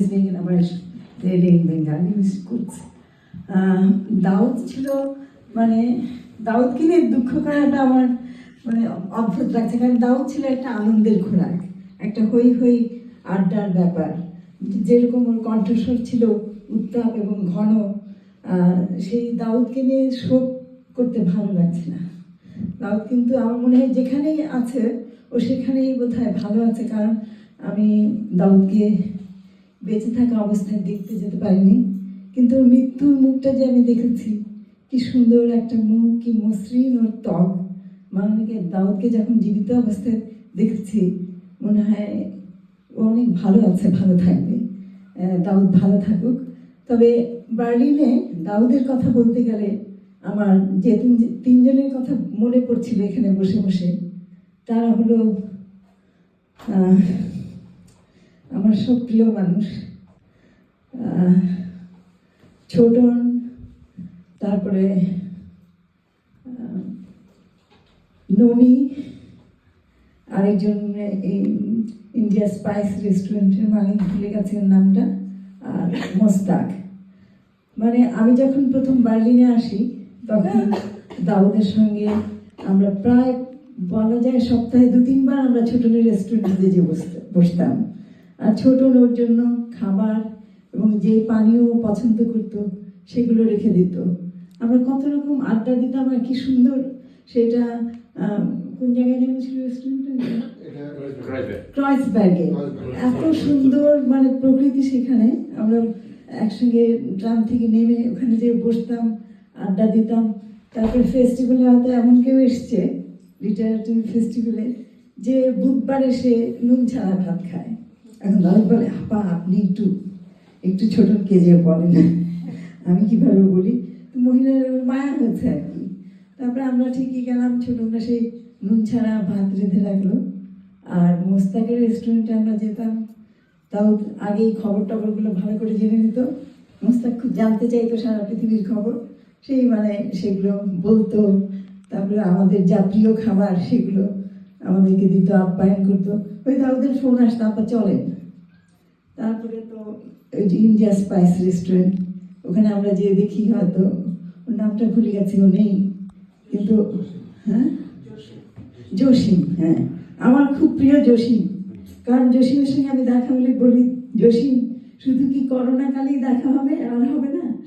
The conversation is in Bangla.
In Bengali, ist gut. দাউদ ছিল মানে দাউদকে নিয়ে দুঃখ করাটা আমার মানে অদ্ভুত লাগছে। কারণ দাউদ ছিল একটা আনন্দের খোরাক একটা হই হই আড্ডার ব্যাপার। যেরকম ওর কণ্ঠস্বর ছিল উত্তাপ এবং ঘন সেই দাউদকে নিয়ে শোক করতে ভালো লাগছে না। দাউদ কিন্তু আমার মনে হয় যেখানেই আছে ও সেখানেই বোধ ভালো আছে। কারণ আমি দাউদকে বেঁচে থাকা অবস্থায় দেখতে যেতে পারিনি। কিন্তু মৃত্যুর মুখটা যে আমি দেখেছি, কি সুন্দর একটা মুখ, কি মসৃণ ওর ত্বক। মাননীকে দাউদকে যখন জীবিত অবস্থায় দেখেছি, মনে হয় ও অনেক ভালো আছে, ভালো থাকবে। দাউদ ভালো থাকুক। তবে বার্লিনে দাউদের কথা বলতে গেলে আমার যে তিন- তিনজনের কথা মনে পড়ছিল এখানে বসে বসে, তারা হলো আমার সব প্রিয় মানুষ। ছোটন তারপরে নমি আরেকজন এই ইন্ডিয়া স্পাইস রেস্টুরেন্টের মালিক ভুলে গেছে নামটা, আর মোস্তাক। মানে আমি যখন প্রথম বার্লিনে আসি, তখন দাউদের সঙ্গে আমরা প্রায় বলা যায় সপ্তাহে দু তিনবার আমরা ছোটনের রেস্টুরেন্টে যে বসতে, বসতাম। আর ছোটন ওর জন্য খাবার এবং যে পানীয় পছন্দ করতো সেগুলো রেখে দিত। আমরা কত রকম আড্ডা দিতাম আর কি সুন্দর। সেটা কোন জায়গায় যেন ছিল ক্রয়েসবার্গে এত সুন্দর মানে প্রকৃতি সেখানে। আমরা একসঙ্গে ট্রাম থেকে নেমে ওখানে যে বসতাম আড্ডা দিতাম। তারপরে ফেস্টিভ্যালে হয়তো এমন কেউ এসছে লিটারেচার ফেস্টিভ্যালে যে বুধবারে সে নুন ছাড়া ভাত খায়। এখন দাদু বলে, আপা, আপনি একটু একটু ছোট কেজে বলেন। আমি কীভাবে বলি, মহিলার মায়া হয়েছে আর কি। তারপরে আমরা ঠিকই গেলাম ছোটরা সেই নুন ছাড়া ভাত রেঁধে রাখল। আর মোস্তাকের রেস্টুরেন্টে আমরা যেতাম, তাও আগেই খবর টবরগুলো ভালো করে জেনে নিত। মোস্তাক খুব জানতে চাইতো সারা পৃথিবীর খবর। সেই মানে সেগুলো বলতো। তারপরে আমাদের যা প্রিয় খাবার, সেগুলো আমাদেরকে দিত, আপ্যায়ন করতো। ওই দাউদের ফোন আসতো আপা চলেন। তারপরে তো ওই যে ইন্ডিয়া স্পাইস রেস্টুরেন্ট, ওখানে আমরা যে দেখি হয়তো। ওর নামটা ভুলে গেছি, ও নেই। কিন্তু হ্যাঁ? জসিম হ্যাঁ। আমার খুব প্রিয় জসিম। কারণ জসিমের সঙ্গে আমি দেখা হলে বলি, জসিম, শুধু কি করোনাকালেই দেখা হবে? আর হবে না?